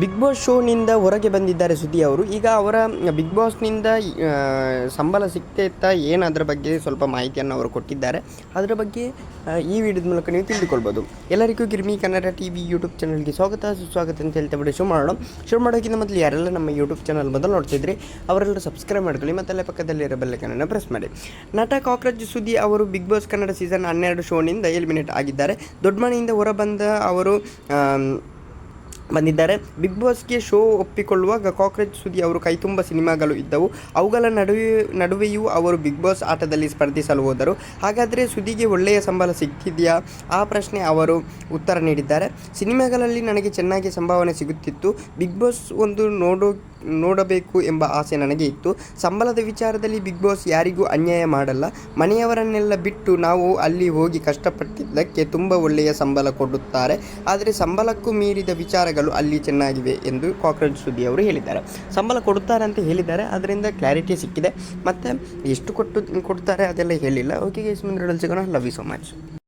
Big boss ಶೋನಿಂದ ಹೊರಗೆ ಬಂದಿದ್ದಾರೆ ಸುದ್ದಿ ಅವರು. ಈಗ ಅವರ ಬಿಗ್ ಬಾಸ್ನಿಂದ ಸಂಬಳ ಸಿಗ್ತಾ ಏನು ಅದರ ಬಗ್ಗೆ ಸ್ವಲ್ಪ ಮಾಹಿತಿಯನ್ನು ಅವರು ಕೊಟ್ಟಿದ್ದಾರೆ. ಅದರ ಬಗ್ಗೆ ಈ ವಿಡಿಯೋದ ಮೂಲಕ ನೀವು ತಿಳಿದುಕೊಳ್ಬೋದು. ಎಲ್ಲರಿಗೂ Girmi Kannada T V YouTube ಚಾನಲ್ಗೆ ಸ್ವಾಗತ. ಸುಸ್ವಾಗತ ಅಂತ ಹೇಳ್ತಾ ಬಿಡಿ ಶುರು ಮಾಡೋಣ. ಶುರು ಮಾಡೋಕ್ಕಿಂತ ಮೊದಲು ಯಾರೆಲ್ಲ ನಮ್ಮ ಯೂಟ್ಯೂಬ್ ಚಾನಲ್ ಮೊದಲು ನೋಡ್ತಿದ್ರಿ, ಅವರೆಲ್ಲರೂ ಸಬ್ಸ್ಕ್ರೈಬ್ ಮಾಡ್ಕೊಳ್ಳಿ ಮತ್ತೆಲ್ಲ ಪಕ್ಕದಲ್ಲಿರೋ ಬೆಲ್ಲೈಕನನ್ನು ಪ್ರೆಸ್ ಮಾಡಿ. ನಟ ಕಾಕ್ರೋಚ್ ಸುದ್ದಿ ಅವರು ಬಿಗ್ ಬಾಸ್ ಕನ್ನಡ ಸೀಸನ್ ಹನ್ನೆರಡು ಶೋನಿಂದ ಎಲಿಮಿನೇಟ್ ಆಗಿದ್ದಾರೆ. ದೊಡ್ಡ ಮನೆಯಿಂದ ಹೊರಬಂದ ಅವರು ಬಂದಿದ್ದಾರೆ. ಬಿಗ್ ಬಾಸ್ಗೆ ಶೋ ಒಪ್ಪಿಕೊಳ್ಳುವಾಗ ಕಾಕ್ರೋಚ್ ಸುದಿ ಅವರು ಕೈತುಂಬ ಸಿನಿಮಾಗಳು ಇದ್ದವು. ಅವುಗಳ ನಡುವೆ, ನಡುವೆಯೂ ಅವರು ಬಿಗ್ ಬಾಸ್ ಆಟದಲ್ಲಿ ಸ್ಪರ್ಧಿಸಲು ಹೋದರು. ಹಾಗಾದರೆ ಸುದಿಗೆ ಒಳ್ಳೆಯ ಸಂಬಳ ಸಿಗ್ತಿದೆಯಾ ಆ ಪ್ರಶ್ನೆ ಅವರು ಉತ್ತರ ನೀಡಿದ್ದಾರೆ. ಸಿನಿಮಾಗಳಲ್ಲಿ ನನಗೆ ಚೆನ್ನಾಗಿ ಸಂಭಾವನೆ ಸಿಗುತ್ತಿತ್ತು. ಬಿಗ್ ಬಾಸ್ ಒಂದು ನೋಡೋ ನೋಡಬೇಕು ಎಂಬ ಆಸೆ ನನಗೆ ಇತ್ತು. ಸಂಬಳದ ವಿಚಾರದಲ್ಲಿ ಬಿಗ್ ಬಾಸ್ ಯಾರಿಗೂ ಅನ್ಯಾಯ ಮಾಡಲ್ಲ. ಮನೆಯವರನ್ನೆಲ್ಲ ಬಿಟ್ಟು ನಾವು ಅಲ್ಲಿ ಹೋಗಿ ಕಷ್ಟಪಟ್ಟಿದ್ದಕ್ಕೆ ತುಂಬ ಒಳ್ಳೆಯ ಸಂಬಳ ಕೊಡುತ್ತಾರೆ. ಆದರೆ ಸಂಬಳಕ್ಕೂ ಮೀರಿದ ವಿಚಾರಗಳು ಅಲ್ಲಿ ಚೆನ್ನಾಗಿವೆ ಎಂದು ಕಾಕ್ರೋಚ್ ಸುದ್ದಿ ಅವರು ಹೇಳಿದ್ದಾರೆ. ಸಂಬಳ ಕೊಡುತ್ತಾರೆ ಅಂತ ಹೇಳಿದ್ದಾರೆ. ಅದರಿಂದ ಕ್ಲಾರಿಟಿ ಸಿಕ್ಕಿದೆ. ಮತ್ತು ಎಷ್ಟು ಕೊಟ್ಟು ಕೊಡ್ತಾರೆ ಅದೆಲ್ಲ ಹೇಳಿಲ್ಲ. ಓಕೆ ಗೈಸ್ ಮುಂದೆ ಸಿಗೋಣ. Love you so much